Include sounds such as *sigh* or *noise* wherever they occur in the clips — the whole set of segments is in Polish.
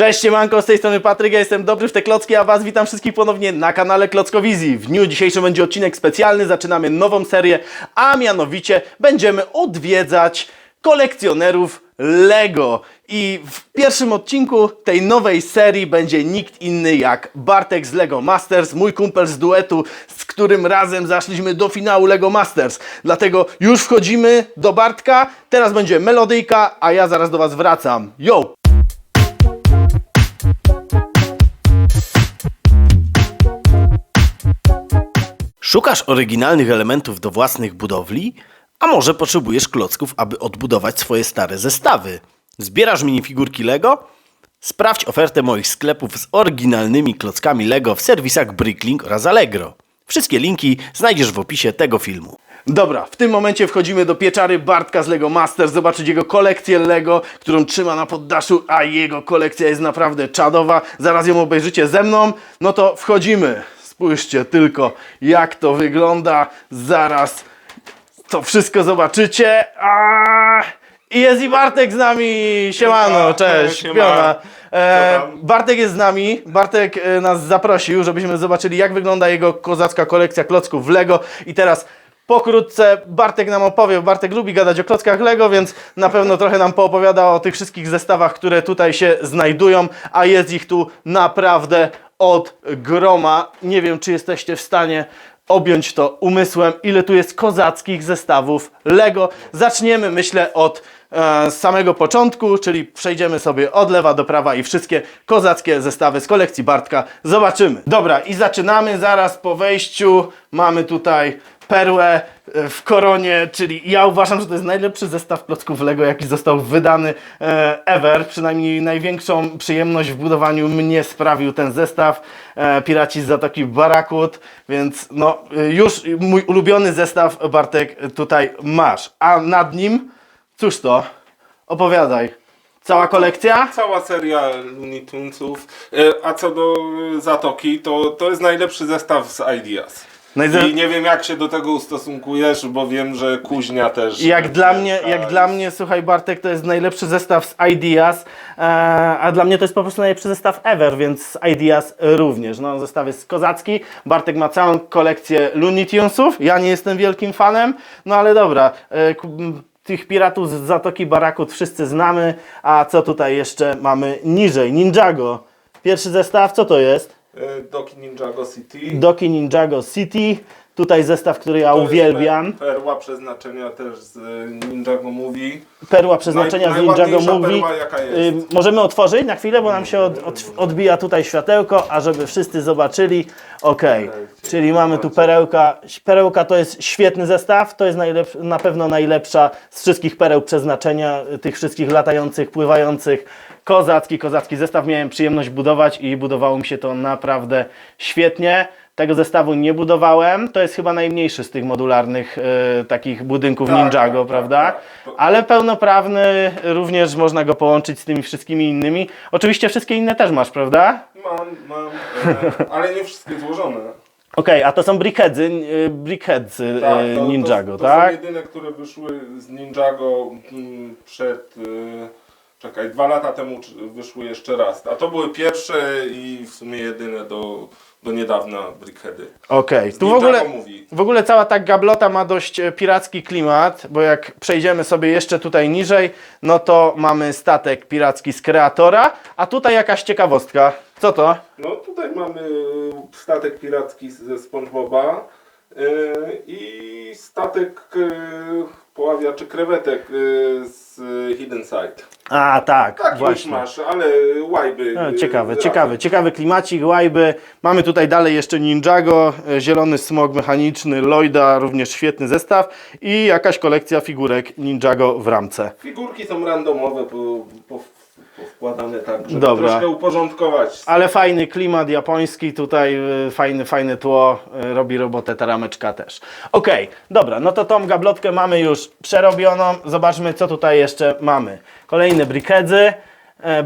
Cześć, siemanko, z tej strony Patryk, ja jestem dobry w te klocki, a Was witam wszystkich ponownie na kanale Klockowizji. W dniu dzisiejszym będzie odcinek specjalny, zaczynamy nową serię, a mianowicie będziemy odwiedzać kolekcjonerów Lego. I w pierwszym odcinku tej nowej serii będzie nikt inny jak Bartek z Lego Masters, mój kumpel z duetu, z którym razem zaszliśmy do finału Lego Masters. Dlatego już wchodzimy do Bartka, teraz będzie melodyjka, a ja zaraz do Was wracam. Yo! Szukasz oryginalnych elementów do własnych budowli? A może potrzebujesz klocków, aby odbudować swoje stare zestawy? Zbierasz minifigurki Lego? Sprawdź ofertę moich sklepów z oryginalnymi klockami Lego w serwisach Bricklink oraz Allegro. Wszystkie linki znajdziesz w opisie tego filmu. Dobra, w tym momencie wchodzimy do pieczary Bartka z Lego Masters, zobaczyć jego kolekcję Lego, którą trzyma na poddaszu, a jego kolekcja jest naprawdę czadowa. Zaraz ją obejrzycie ze mną. No to wchodzimy. Spójrzcie tylko, jak to wygląda. Zaraz to wszystko zobaczycie. A I jest i Bartek z nami. Siemano, Siema. cześć. Siema. Piona. E? Bartek jest z nami. Bartek e, nas zaprosił, żebyśmy zobaczyli, jak wygląda jego kozacka kolekcja klocków Lego. I teraz pokrótce Bartek nam opowie. Bartek lubi gadać o klockach Lego, więc na pewno trochę nam poopowiada o tych wszystkich zestawach, które tutaj się znajdują, a jest ich tu naprawdę od groma. Nie wiem, czy jesteście w stanie objąć to umysłem, ile tu jest kozackich zestawów Lego. Zaczniemy, myślę, od e, samego początku, czyli przejdziemy sobie od lewa do prawa i wszystkie kozackie zestawy z kolekcji Bartka zobaczymy. Dobra, i zaczynamy zaraz po wejściu. Mamy tutaj perłę e, w koronie, czyli ja uważam, że to jest najlepszy zestaw klocków Lego, jaki został wydany e, ever. Przynajmniej największą przyjemność w budowaniu mnie sprawił ten zestaw. E, Piraci z Zatoki Barakut, więc no już mój ulubiony zestaw Bartek tutaj masz. A nad nim, cóż to? Opowiadaj. Cała kolekcja? Cała seria Looney Tunesów. A co do Zatoki, to, to jest najlepszy zestaw z Ideas. Najze- I nie wiem jak się do tego ustosunkujesz, bo wiem, że Kuźnia też. Jak dla mnie, jak dla mnie, słuchaj Bartek, to jest najlepszy zestaw z Ideas, e, a dla mnie to jest po prostu najlepszy zestaw ever, więc z Ideas również. No, zestaw jest kozacki, Bartek ma całą kolekcję Looney Tunesów, ja nie jestem wielkim fanem, no ale dobra, e, tych piratów z Zatoki Barakut wszyscy znamy, a co tutaj jeszcze mamy niżej? Ninjago. Pierwszy zestaw, co to jest? Doki Ninjago City. Doki Ninjago City. Tutaj zestaw, który ja To jest uwielbiam. per- Perła przeznaczenia też z e, Ninjago Movie. Perła przeznaczenia Naj- z Ninjago najładniejsza Movie. perła, jaka jest. Y, możemy otworzyć na chwilę, bo nam się od, od, odbija tutaj światełko, a żeby wszyscy zobaczyli. Ok, czyli mamy tu perełka. Perełka to jest świetny zestaw, to jest najlep- na pewno najlepsza z wszystkich pereł przeznaczenia, y, tych wszystkich latających, pływających. Kozacki, kozacki zestaw miałem przyjemność budować i budowało mi się to naprawdę świetnie. Tego zestawu nie budowałem. To jest chyba najmniejszy z tych modularnych y, takich budynków Tak, Ninjago, tak, prawda? tak, tak. Ale pełnoprawny również można go połączyć z tymi wszystkimi innymi. Oczywiście wszystkie inne też masz, prawda? Mam, mam, e, ale nie wszystkie złożone. Okej, a to są brickheadsy, y, brickheadsy Tak, y, to, Ninjago, to, to tak? są jedyne, które wyszły z Ninjago mm, przed. y, Czekaj, dwa lata temu wyszły jeszcze raz. A to były pierwsze i w sumie jedyne do, do niedawna Brickheady. Okej, Z tu w ogóle, w ogóle cała ta gablota ma dość e, piracki klimat, bo jak przejdziemy sobie jeszcze tutaj niżej, no to mamy statek piracki z kreatora, a tutaj jakaś ciekawostka. Co to? No tutaj mamy statek piracki ze SpongeBoba y, i statek y, poławiaczy krewetek y, z Hidden Side. A, tak, Tak, właśnie. masz, ale łajby. No, ciekawy, razem. ciekawy, klimacik, łajby. Mamy tutaj dalej jeszcze Ninjago, e, zielony smog mechaniczny, Lloyda, również świetny zestaw i jakaś kolekcja figurek Ninjago w ramce. Figurki są randomowe, po, po, powkładane tak, żeby Dobra. troszkę uporządkować. Ale fajny klimat japoński, tutaj fajny, fajne tło, e, robi robotę ta rameczka też. Okej, dobra, no to tą gablotkę mamy już przerobioną. Zobaczmy, co tutaj jeszcze mamy. Kolejne brickheadsy. e,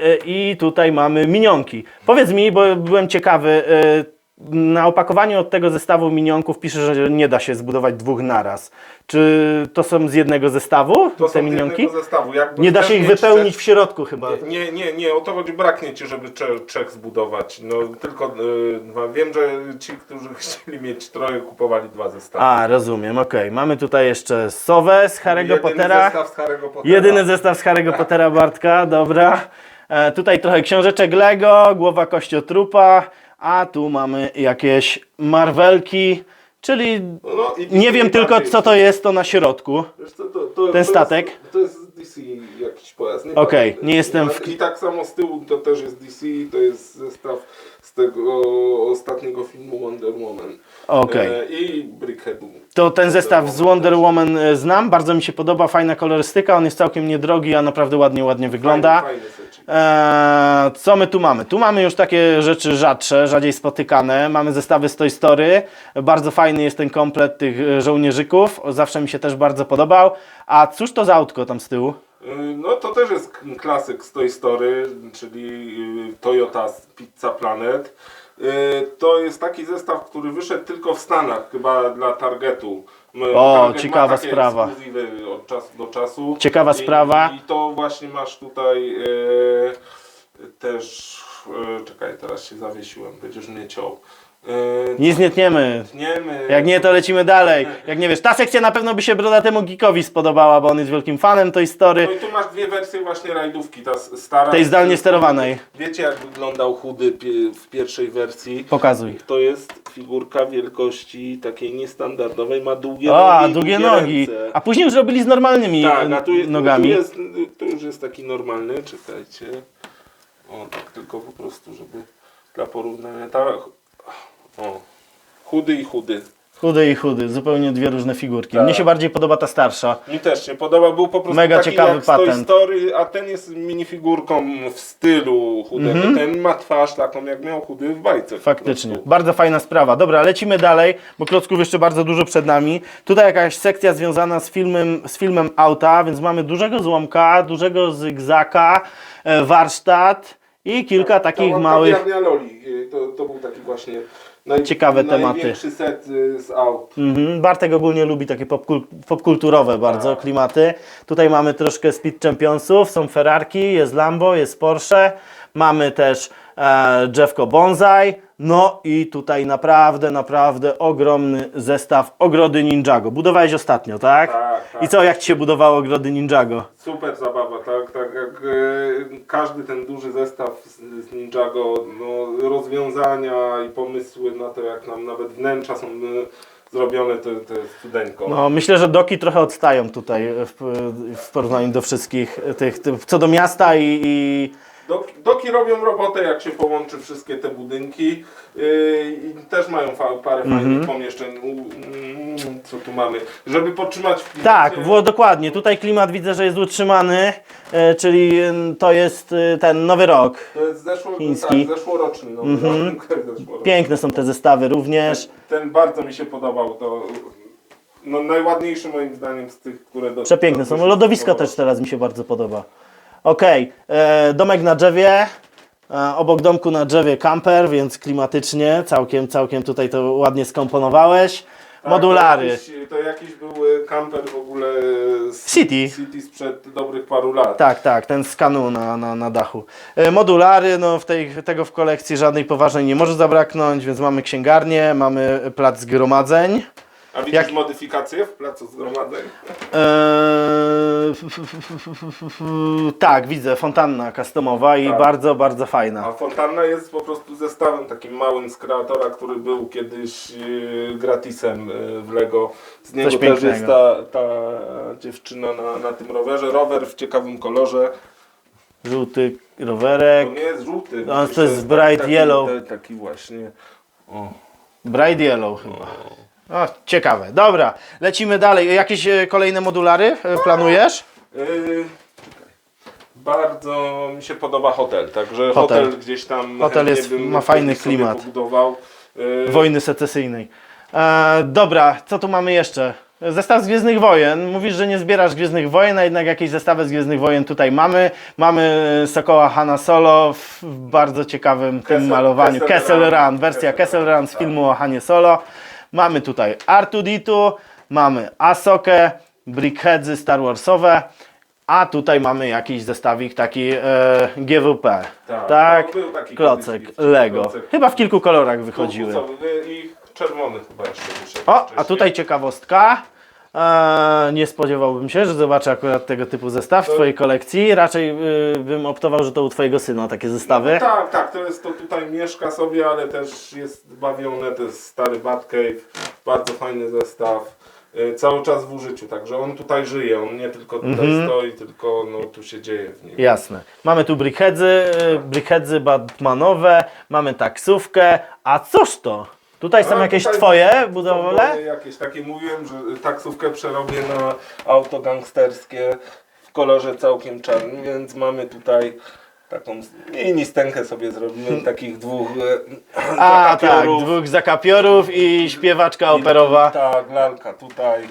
e, i tutaj mamy minionki. Powiedz mi, bo byłem ciekawy, e, na opakowaniu od tego zestawu minionków pisze, że nie da się zbudować dwóch naraz. Czy to są z jednego zestawu, To te minionki? zestawu. Jakby Nie da się ich wypełnić w środku chyba. Nie, nie, nie, o to chodzi, braknie ci, żeby trzech zbudować. No tylko y, dwa. Wiem, że ci, którzy *laughs* chcieli mieć troje, kupowali dwa zestawy. A, rozumiem, okej. Mamy tutaj jeszcze Sowę z Harry'ego Pottera. zestaw z Harry'ego Pottera. Jedyny zestaw z Harry'ego Pottera Bartka, dobra. E, tutaj trochę książeczek Lego, głowa kościotrupa, a tu mamy jakieś Marvelki, czyli No, i nie wiem tylko bardziej. co to jest to na środku. Wiesz co, to, to, statek? Jest, to jest DC jakiś pojazd. nie Okej, pamiętam. nie jestem w- I tak samo z tyłu to też jest DC, to jest zestaw z tego ostatniego filmu Wonder Woman. Okej. E, I Brickheadu. To ten zestaw z Wonder Woman e, znam, bardzo mi się podoba, fajna kolorystyka, on jest całkiem niedrogi, a naprawdę ładnie, ładnie wygląda. Fajny, fajny. Eee, co my tu mamy? Tu mamy już takie rzeczy rzadsze, rzadziej spotykane. Mamy zestawy z Toy Story. Bardzo fajny jest ten komplet tych e, żołnierzyków. Zawsze mi się też bardzo podobał. A cóż to za autko tam z tyłu? Y, No to też jest klasyk z Toy Story, czyli y, Toyota Pizza Planet. Y, To jest taki zestaw, który wyszedł tylko w Stanach, chyba dla Targetu. M- O, Target ma ciekawa takie sprawa. ekskluzywy od czasu do czasu. Ciekawa I, sprawa. I to właśnie masz tutaj y, też... y, Czekaj, teraz się zawiesiłem, będziesz mnie ciął. Y, Nic nie tniemy. Tniemy. Jak nie, to lecimy dalej. Jak nie wiesz, ta sekcja na pewno by się brodatemu geekowi spodobała, bo on jest wielkim fanem Toy Story. No i tu masz dwie wersje właśnie rajdówki, ta s- stara. Tej zdalnie sterowanej. Wiecie jak wyglądał chudy pie- w pierwszej wersji? Pokazuj. To jest figurka wielkości takiej niestandardowej, ma długie nogi, długie długie nogi. ręce. A później już robili z normalnymi Tak, a tu, jest- nogami. Tu, jest, tu już jest taki normalny, czekajcie. O, tak tylko po prostu, żeby dla porównania. Ta, o, chudy i chudy. Chudy i chudy, zupełnie dwie różne figurki. Tak. Mnie się bardziej podoba ta starsza. Mi też się podoba, był po prostu Mega taki ciekawy jak Toy patent. Story, a ten jest minifigurką w stylu chudego. Mhm. Ten ma twarz taką jak miał chudy w bajce. Faktycznie. Bardzo fajna sprawa. Dobra, lecimy dalej, bo klocków jeszcze bardzo dużo przed nami. Tutaj jakaś sekcja związana z filmem, z filmem auta, więc mamy dużego złomka, dużego zygzaka, e, warsztat i kilka takich Ta małych. Loli, y, to, to był taki właśnie naj, Ciekawe tematy. największy set y, z aut. Mhm. Bartek ogólnie lubi takie popkul- popkulturowe bardzo klimaty. Tutaj mamy troszkę Speed Championsów, są Ferrarki, jest Lambo, jest Porsche. Mamy też drzewko bonsai. No i tutaj naprawdę, naprawdę ogromny zestaw ogrody Ninjago. Budowałeś ostatnio, tak? Tak, tak. I co, jak Ci się budowało ogrody Ninjago? Super zabawa, tak, tak jak y, każdy ten duży zestaw z, z Ninjago, no, rozwiązania i pomysły na to, jak nam nawet wnętrza są y, zrobione, to, to jest cudeńko. No, myślę, że doki trochę odstają tutaj w, w porównaniu do wszystkich tych, tych co do miasta i, i Doki, robią robotę, jak się połączy wszystkie te budynki yy, też mają fa, parę fajnych pomieszczeń. U, mm, co tu mamy? Żeby podtrzymać w Tak, było dokładnie. Tutaj klimat widzę, że jest utrzymany, e, czyli e, to jest e, ten nowy rok. To jest zeszło, chiński. tak, zeszłoroczny. No, Mhm. *laughs* zeszłoroczny. Piękne są te zestawy również. Ten bardzo mi się podobał. To no, najładniejszy moim zdaniem z tych, które do Przepiękne są. Lodowisko też teraz mi się bardzo podoba. Okej, e, domek na drzewie. E, obok domku na drzewie kamper, więc klimatycznie, całkiem, całkiem tutaj to ładnie skomponowałeś. Tak, Modulary. To jakiś, to jakiś był e, kamper w ogóle z City. City sprzed dobrych paru lat. Tak, tak, ten z kanu na, na, na dachu. E, modulary, no w tej, tego w kolekcji żadnej poważnej nie może zabraknąć, więc mamy księgarnię, mamy plac zgromadzeń. A widzisz Jak- modyfikacje w placu zgromadzeń? Eee, f- f- f- f- f- f- tak, widzę, fontanna customowa i Tak. bardzo, bardzo A fajna. fontanna jest po prostu zestawem takim małym z kreatora, który był kiedyś yy, gratisem yy, w Lego. Z niego Coś też jest pięknego. ta, ta dziewczyna na, na tym rowerze. Rower w ciekawym kolorze. Żółty To rowerek, nie jest żółty. To jest bright taki, yellow. Taki, taki właśnie. O. bright yellow chyba. O, ciekawe. Dobra, lecimy dalej. Jakieś e, kolejne modulary e, planujesz? Yy, czekaj. Bardzo mi się podoba hotel, także Hotel. hotel, gdzieś tam Hotel chętnie jest- bym ma fajny sobie klimat. Pobudował. Yy, Wojny secesyjnej. E, dobra, co tu mamy jeszcze? Zestaw z Gwiezdnych Wojen. Mówisz, że nie zbierasz Gwiezdnych Wojen, a jednak jakieś zestawy z Gwiezdnych Wojen tutaj mamy. Mamy Sokoła Hanna Solo w bardzo ciekawym tym Kessel- malowaniu. Kessel Kessel Run. Run, wersja Kessel Kessel Run, Run z tak. filmu o Hanie Solo. Mamy tutaj Artuditu, mamy Asokę, Brickheadsy Star Warsowe, a tutaj mamy jakiś zestawik taki e, GWP. Tak, Tak, no, był taki klocek, kiedyś Lego. klocek. Chyba w kilku kolorach wychodziły. Turkusowy I czerwony chyba jeszcze wyszedł. O, a wcześniej. tutaj ciekawostka. Eee, nie spodziewałbym się, że zobaczę akurat tego typu zestaw w Twojej kolekcji. Raczej y, bym optował, że to u Twojego syna takie zestawy. Tak, tak, to jest to tutaj mieszka sobie, ale też jest bawione, to jest stary Batcave, bardzo fajny zestaw. y, Cały czas w użyciu, także on tutaj żyje, on nie tylko tutaj Mhm. stoi, tylko no, tu się dzieje w nim. Jasne. Mamy tu brickheadsy, y, brickheadsy Batmanowe, mamy taksówkę. A cóż to? Tutaj są A jakieś tutaj Twoje budowle? Jakieś takie mówiłem, że taksówkę przerobię na auto gangsterskie w kolorze całkiem czarnym, więc mamy tutaj taką mini stękę sobie zrobiłem, *laughs* takich dwóch e, A tak, zakapiorów. dwóch zakapiorów i śpiewaczka operowa. Tak, lalka tutaj.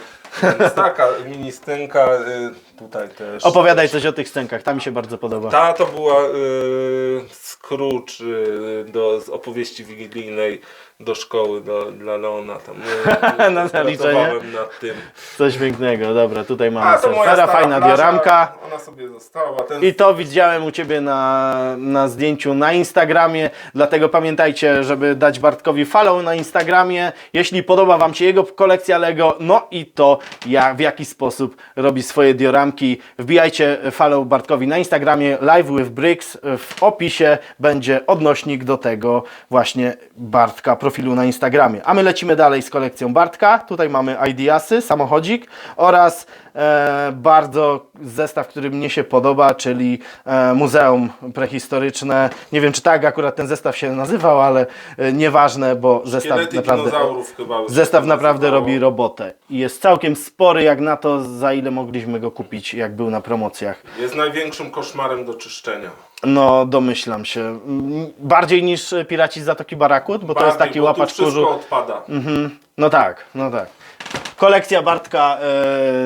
Więc taka mini stęka y, tutaj też. Opowiadaj coś o tych scenkach, ta mi się bardzo podoba. Ta to była y, Scrooge y, do, z opowieści wigilijnej do szkoły do, dla Leona. Tam, y, *laughs* Na zaliczenie? pracowałem nad tym. Coś pięknego, dobra, tutaj mamy A to moja stara fajna plaża, dioramka. Ona sobie została. Ten I to widziałem u Ciebie na, na zdjęciu na Instagramie, dlatego pamiętajcie, żeby dać Bartkowi follow na Instagramie. Jeśli podoba Wam się jego kolekcja Lego, no i to jak, w jaki sposób robi swoje wbijajcie follow Bartkowi na Instagramie Live with Bricks. W opisie będzie odnośnik do tego właśnie Bartka profilu na Instagramie. A my lecimy dalej z kolekcją Bartka. Tutaj mamy Ideasy, samochodzik oraz e, bardzo zestaw, który mnie się podoba, czyli e, Muzeum Prehistoryczne. Nie wiem, czy tak akurat ten zestaw się nazywał, ale e, nieważne, bo zestaw naprawdę, chyba. zestaw naprawdę nazywało. robi robotę. I jest całkiem spory jak na to, za ile mogliśmy go kupić, jak był na promocjach. Jest największym koszmarem do czyszczenia. No, domyślam się. Bardziej niż Piraci z Zatoki Barakut, bo to jest Bardziej, taki bo tu łapacz wszystko kurzu. odpada. Mhm. No tak, no tak. Kolekcja Bartka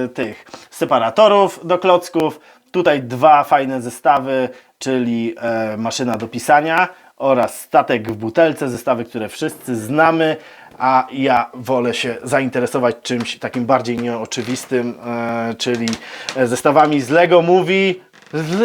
e, tych separatorów do klocków. Tutaj dwa fajne zestawy, czyli e, maszyna do pisania oraz statek w butelce, zestawy, które wszyscy znamy, a ja wolę się zainteresować czymś takim bardziej nieoczywistym, e, czyli e, zestawami z Lego Movie.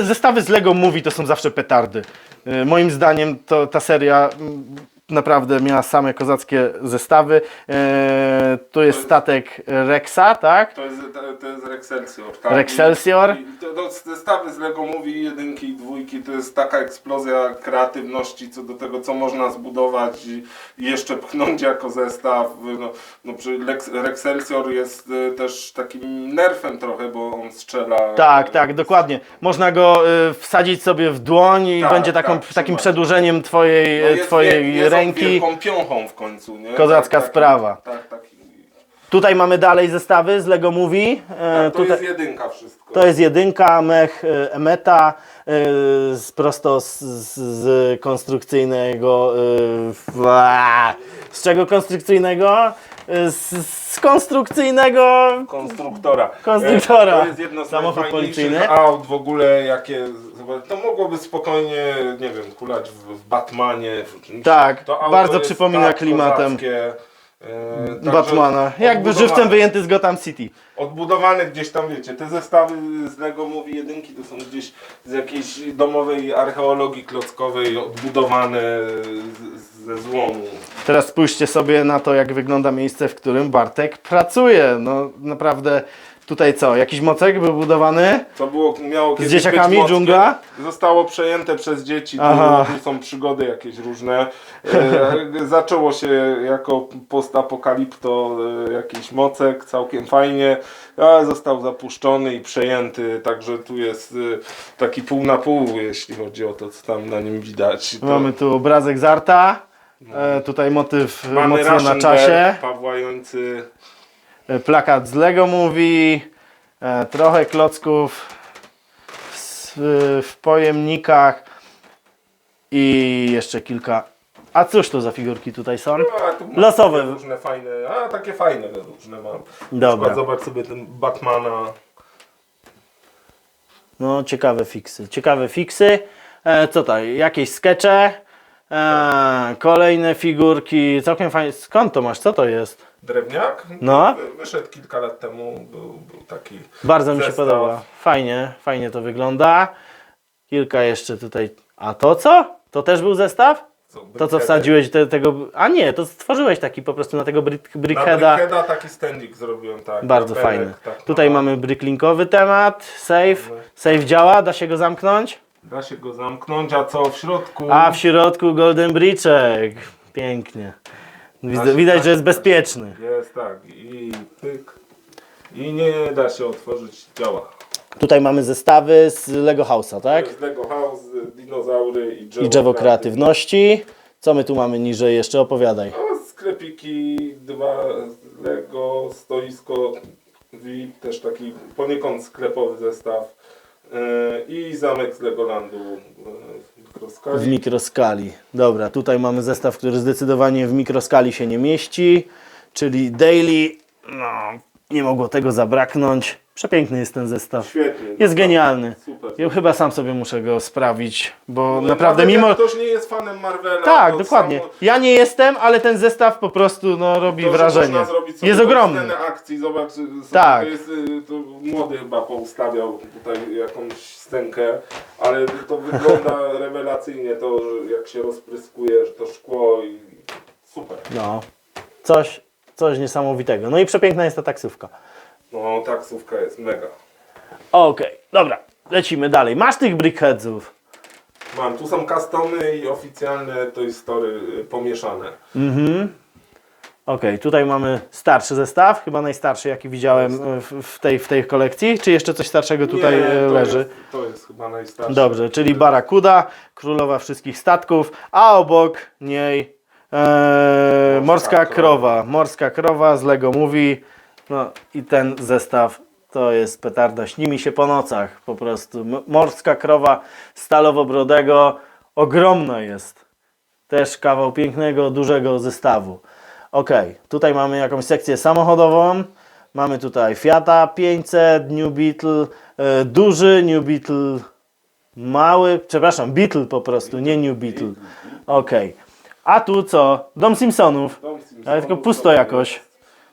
Zestawy z Lego Movie to są zawsze petardy. E, Moim zdaniem to ta seria mm, naprawdę miała same kozackie zestawy. E, tu jest statek Rexa, tak? To jest, to, jest Rexcelsior. Tak? Rexcelsior? I, i to, to zestawy z Lego mówi jedynki i dwójki, to jest taka eksplozja kreatywności co do tego, co można zbudować i, jeszcze pchnąć jako zestaw. No, no, przy Lex, Rexcelsior jest y, też takim nerfem trochę, bo on strzela. Tak, tak, dokładnie. Można go y, wsadzić sobie w dłoń i Tak, będzie taką, tak, takim przedłużeniem twojej, No jest, twojej jest wielką piąchą w końcu, nie? Kozacka tak, sprawa. Tak, tak. Tutaj mamy dalej zestawy z Lego Movie. E, Tak, to tutaj, jest jedynka wszystko. to jest jedynka, mech e, Emeta, z, prosto z, z, z konstrukcyjnego. a, z czego konstrukcyjnego? E, Z, z konstrukcyjnego konstruktora. Konstruktora. To jest jedno z Samochód najfajniejszych policyjny. aut w ogóle, jakie... To mogłoby spokojnie, nie wiem, kulać w, w Batmanie. W czymś. Tak, to auto bardzo przypomina tak klimatem kozackie, także Batmana. Jakby odbudowane. żywcem wyjęty z Gotham City. Odbudowane gdzieś tam, wiecie, te zestawy z Lego Movie jedynki to są gdzieś z jakiejś domowej archeologii klockowej, odbudowane z, ze złomu. Teraz spójrzcie sobie na to, jak wygląda miejsce, w którym Bartek pracuje. No naprawdę tutaj co? Jakiś mocek był budowany? To było, miało kiedyś dzieciakami być mocne. dżungla? Zostało przejęte przez dzieci, tu, Aha. tu są przygody jakieś różne. E, *laughs* zaczęło się jako postapokalipto e, jakiś mocek, całkiem fajnie, ale został zapuszczony i przejęty, także tu jest e, taki pół na pół, jeśli chodzi o to, co tam na nim widać. To Mamy tu obrazek z Arta. E, tutaj motyw mamy mocno na czasie. Pawła Jońcy. E, plakat z Lego Movie. Trochę klocków w, w pojemnikach. I jeszcze kilka A cóż to za figurki tutaj są? A, tu mam Losowe. takie Różne fajne, a takie fajne różne mam. Na Dobra. przykład zobacz sobie ten Batmana. No, ciekawe fiksy. Ciekawe fiksy. E, co to? Jakieś skecze. E, kolejne figurki. Całkiem fajnie. Skąd to masz? Co to jest? Drewniak? No. Wy- Wyszedł kilka lat temu, był, był taki Bardzo mi się zestaw. podoba. Fajnie, fajnie to wygląda. Kilka jeszcze tutaj. A to co? To też był zestaw? Co, To co wsadziłeś te, tego. A nie, to stworzyłeś taki po prostu na tego brick, Na brickheada. Brickheada taki standik zrobiłem, tak. Bardzo Kapelek, fajny. Tak, Tutaj no. mamy bricklinkowy temat. Safe. Safe działa, da się go zamknąć. Da się go zamknąć, a co w środku? A w środku golden breachek. Pięknie. Widzę, się widać, tak- że jest bezpieczny. Jest tak. I pyk. I nie da się otworzyć, działa. Tutaj mamy zestawy z Lego House'a, tak? Jest Lego House, dinozaury i drzewo, I drzewo kreatywności. Co my tu mamy niżej jeszcze? Opowiadaj. No, sklepiki, dwa Lego, stoisko VIP, też taki poniekąd sklepowy zestaw. Yy, I zamek z Legolandu yy, w mikroskali. W mikroskali. Dobra, tutaj mamy zestaw, który zdecydowanie w mikroskali się nie mieści, czyli Daily. No, nie mogło tego zabraknąć. Przepiękny jest ten zestaw. Świetnie. Jest genialny. Super. Ja chyba sam sobie muszę go sprawić, bo No, naprawdę nawet mimo... Jak ktoś nie jest fanem Marvela, Tak, to dokładnie. samo- Ja nie jestem, ale ten zestaw po prostu no, robi To, że wrażenie. można zrobić sobie Jest tą ogromny. Scenę akcji, zobacz, sobie Tak. to jest, y, to młody chyba poustawiał tutaj jakąś scenkę, ale to wygląda *laughs* rewelacyjnie, to że jak się rozpryskuje, że to szkło i super. No, coś, coś niesamowitego. No i przepiękna jest ta taksówka. No taksówka jest mega. Okej, dobra, lecimy dalej. Masz tych brickheadsów. Mam, tu są customy i oficjalne Toy Story y, pomieszane. Okej, tutaj mamy starszy zestaw, chyba najstarszy jaki widziałem e, w, w, tej, w tej kolekcji. Czy jeszcze coś starszego tutaj Nie, e, to leży? Jest, to jest chyba najstarszy. Dobrze, czyli Barakuda, królowa wszystkich statków, a obok niej e, morska Morska krowa. Morska krowa z Lego Movie. No i ten zestaw to jest petarda, śni mi się po nocach po prostu. Morska krowa stalowobrodego, ogromna jest. Też kawał pięknego, dużego zestawu. Ok, tutaj mamy jakąś sekcję samochodową. Mamy tutaj Fiata 500, New Beetle, e, duży New Beetle Mały, przepraszam, Beetle po prostu, nie New Beetle. Okej. A tu co? Dom Simpsonów. Dom Simpsonów Ale tylko pusto to jakoś.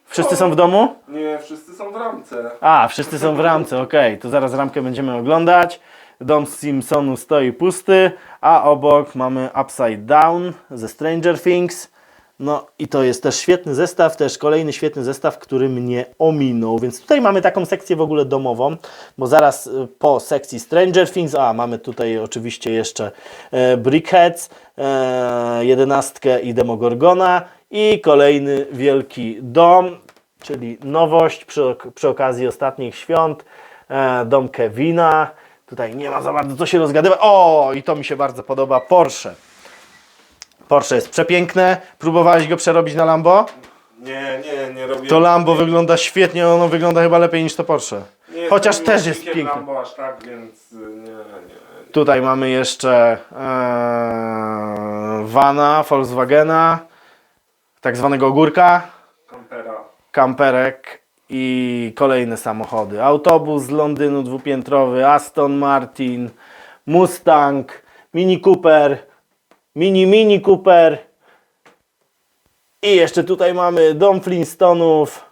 Wszyscy są w domu? Nie, wszyscy są w ramce. A, wszyscy są w ramce, okej. To zaraz ramkę będziemy oglądać. Dom Simpsonu stoi pusty, a obok mamy Upside Down ze Stranger Things. No i to jest też świetny zestaw, też kolejny świetny zestaw, który mnie ominął. Więc tutaj mamy taką sekcję w ogóle domową, bo zaraz y, po sekcji Stranger Things, a mamy tutaj oczywiście jeszcze e, Brickheads, e, jedenastkę i Demogorgona i kolejny wielki dom, czyli nowość przy, przy okazji ostatnich świąt, e, dom Kevina. Tutaj nie ma za bardzo co się rozgadywać. O, i to mi się bardzo podoba, Porsche. Porsche jest przepiękne. Próbowałeś go przerobić na Lambo? Nie, nie, nie robię. To Lambo wygląda świetnie, ono wygląda chyba lepiej niż to Porsche. Nie Chociaż też jest miłośnikiem piękny. Lambo aż tak, więc y, nie, nie. Tutaj mamy jeszcze e, Vana, Volkswagena, tak zwanego ogórka, Kampera. kamperek i kolejne samochody. Autobus z Londynu dwupiętrowy, Aston Martin, Mustang, Mini Cooper, Mini Mini Cooper i jeszcze tutaj mamy Dom Flintstonów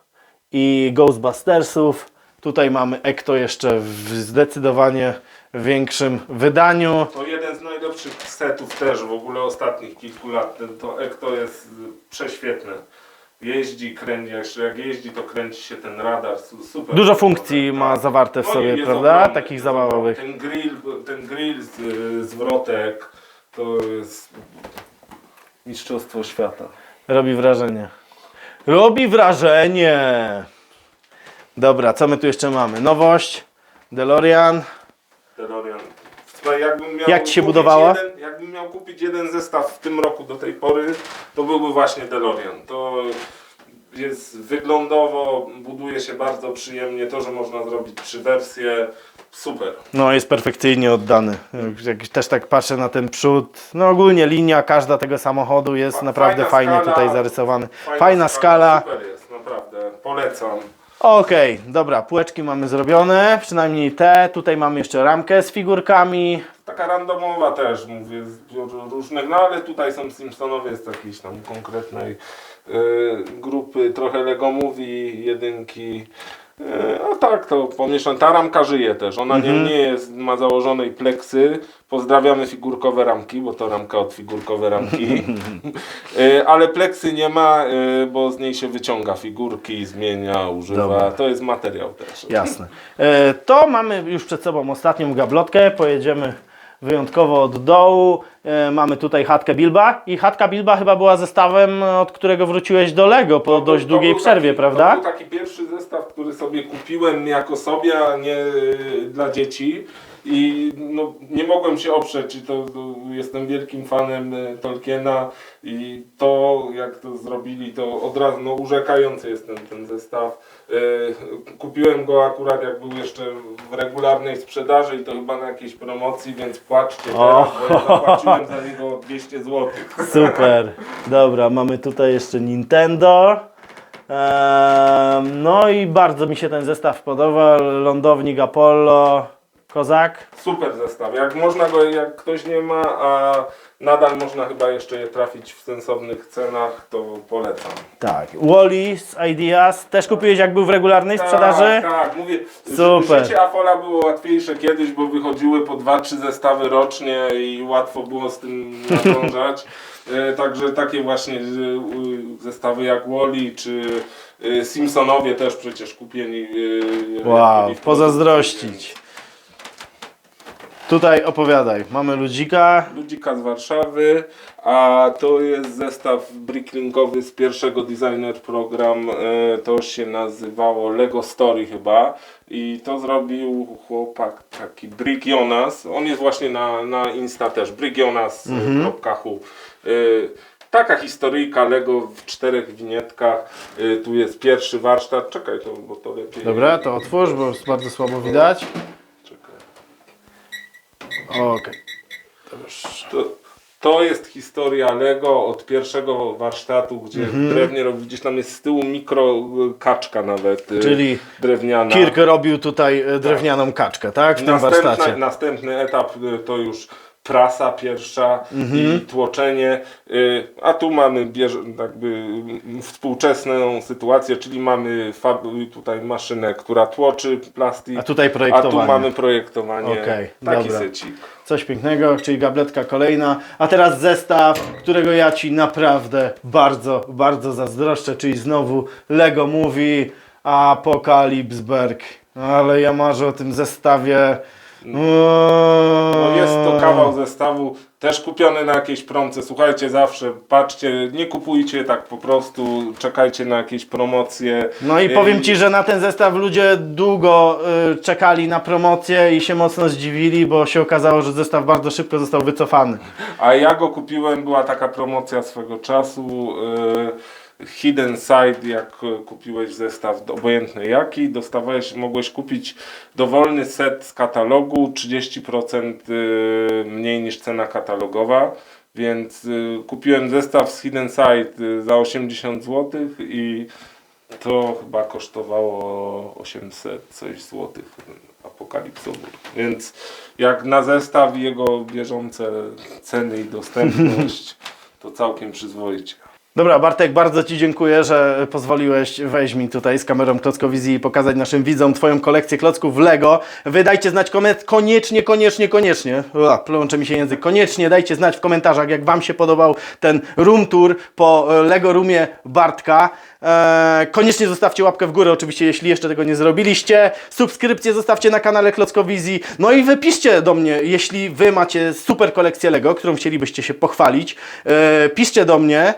i Ghostbustersów. Tutaj mamy Ecto jeszcze w zdecydowanie większym wydaniu. To jeden z najlepszych setów też w ogóle ostatnich kilku lat. To Ekto jest prześwietny. Jeździ, kręci, jeszcze jak jeździ, to kręci się ten radar. su- Super. Dużo funkcji ma zawarte w No sobie, prawda? ogromny, Takich zabawowych. Ten grill, ten grill z, y, zwrotek to jest mistrzostwo świata. Robi wrażenie. Robi wrażenie! Dobra, co my tu jeszcze mamy? Nowość, DeLorean. DeLorean. Słuchaj, jakbym miał Jak ci się kupić budowało? Jeden, jakbym miał kupić jeden zestaw w tym roku do tej pory, to byłby właśnie DeLorean. To jest wyglądowo, buduje się bardzo przyjemnie. To, że można zrobić trzy wersje, super. No jest perfekcyjnie oddany. Jak też tak patrzę na ten przód, no ogólnie linia każda tego samochodu jest Fa- naprawdę fajna fajnie skala. tutaj zarysowany. Fajna, skala. Super jest, naprawdę. Polecam. Okej, dobra, półeczki mamy zrobione, przynajmniej te. Tutaj mamy jeszcze ramkę z figurkami. Taka randomowa też, mówię, z różnych, no ale tutaj są Simpsonowie z jakiejś tam konkretnej grupy, trochę Lego Movie, jedynki. Y, a tak, to pomieszane. Ta ramka żyje też. Ona nie, nie jest, ma założonej pleksy. Pozdrawiamy figurkowe ramki, bo to ramka od figurkowe ramki. *laughs* y, ale pleksy nie ma, y, bo z niej się wyciąga figurki, zmienia, używa. Dobra. To jest materiał też. Jasne. E, to mamy już przed sobą ostatnią gablotkę. Pojedziemy wyjątkowo od dołu. E, mamy tutaj chatkę Bilba i chatka Bilba chyba była zestawem, od którego wróciłeś do Lego po dość To długiej przerwie, taki, prawda? To był taki pierwszy zestaw, który sobie kupiłem jako sobie, a nie y, dla dzieci. I no, nie mogłem się oprzeć, i to, to jestem wielkim fanem y, Tolkiena i to jak to zrobili, to od razu no, urzekający jest ten, ten zestaw. Y, kupiłem go akurat jak był jeszcze w regularnej sprzedaży i to chyba na jakiejś promocji, więc płaczcie teraz, bo ja zapłaciłem za niego 200 zł. *laughs* Super. Dobra, mamy tutaj jeszcze Nintendo. Ehm, no i bardzo mi się ten zestaw podoba. Lądownik Apollo. Kozak. Super zestaw. Jak można go, jak ktoś nie ma, a nadal można chyba jeszcze je trafić w sensownych cenach, to polecam. Tak. Wally z Ideas. Też kupiłeś jak był w regularnej sprzedaży? Tak, tak. Mówię, Super. życie Afola było łatwiejsze kiedyś, bo wychodziły po 2-3 zestawy rocznie i łatwo było z tym nadążać. *laughs* E, Także takie właśnie e, zestawy jak Wally czy e, Simpsonowie też przecież kupieni. Wow, pozazdrościć. Tutaj opowiadaj. Mamy ludzika. Ludzika z Warszawy, a to jest zestaw bricklingowy z pierwszego Designer Program. e, To się nazywało Lego Story chyba. I to zrobił chłopak taki Brick Jonas. On jest właśnie na, na Insta też. brickjonas.hu E, Taka historyjka Lego w czterech winietkach. E, Tu jest pierwszy warsztat. Czekaj, to, bo to lepiej. Dobra, to otwórz, bo jest bardzo słabo widać. Okej. To, to jest historia Lego od pierwszego warsztatu, gdzie Mhm. w drewnie robi- widzisz tam jest z tyłu mikro y, kaczka nawet. y, Czyli drewniana. Kirk robił tutaj e, drewnianą kaczkę, tak? W tym Następna, warsztacie. następny etap y, to już prasa pierwsza Mhm. i tłoczenie, y, a tu mamy bierze, jakby współczesną sytuację, czyli mamy tutaj maszynę, która tłoczy plastik, A tutaj a tu projektowanie. mamy projektowanie, Okej, taki dobra. sycik. Coś pięknego, czyli gabletka kolejna. A teraz zestaw, którego ja Ci naprawdę bardzo, bardzo zazdroszczę, czyli znowu Lego Movie Apokalipsberg. Ale ja marzę o tym zestawie. No jest to kawał zestawu, też kupiony na jakiejś promce. Słuchajcie, zawsze patrzcie, nie kupujcie tak po prostu, czekajcie na jakieś promocje. No i powiem Ci, że na ten zestaw ludzie długo y, czekali na promocję i się mocno zdziwili, bo się okazało, że zestaw bardzo szybko został wycofany. A ja go kupiłem, była taka promocja swego czasu. y, Hidden Side, jak kupiłeś zestaw, obojętny jaki, dostawałeś, mogłeś kupić dowolny set z katalogu, 30% y, mniej niż cena katalogowa. Więc y, kupiłem zestaw z Hidden Side y, za 80 zł i to chyba kosztowało 800 coś złotych apokalipsowór. Więc jak na zestaw jego bieżące ceny i dostępność, to całkiem przyzwoicie. Dobra, Bartek, bardzo Ci dziękuję, że pozwoliłeś wejść mi tutaj z kamerą Klockowizji i pokazać naszym widzom Twoją kolekcję klocków Lego. Wy dajcie znać koment koniecznie, koniecznie, koniecznie. Ua, plącze mi się język. Koniecznie dajcie znać w komentarzach, jak Wam się podobał ten room tour po e, Lego Roomie Bartka. Eee, koniecznie zostawcie łapkę w górę, oczywiście, jeśli jeszcze tego nie zrobiliście. Subskrypcję zostawcie na kanale Klockowizji. No i wypiszcie do mnie, jeśli Wy macie super kolekcję Lego, którą chcielibyście się pochwalić. Eee, piszcie do mnie.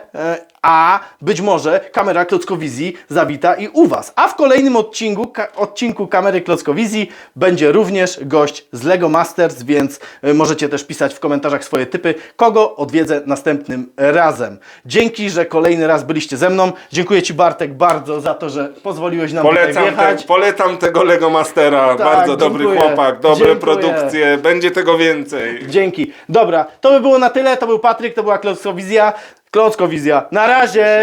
A być może kamera Klockowizji zawita i u Was. A w kolejnym odcinku, ka- odcinku kamery Klockowizji będzie również gość z Lego Masters, więc y, możecie też pisać w komentarzach swoje typy, kogo odwiedzę następnym razem. Dzięki, że kolejny raz byliście ze mną. Dziękuję Ci Bartek bardzo za to, że pozwoliłeś nam Polecam, tutaj te, wjechać. polecam tego Lego Mastera. Bardzo dobry dziękuję. chłopak, dobre Dziękuję. produkcje. Będzie tego więcej. Dzięki. Dobra, to by było na tyle. To był Patryk, to była Klockowizja. Klockowizja. Na razie!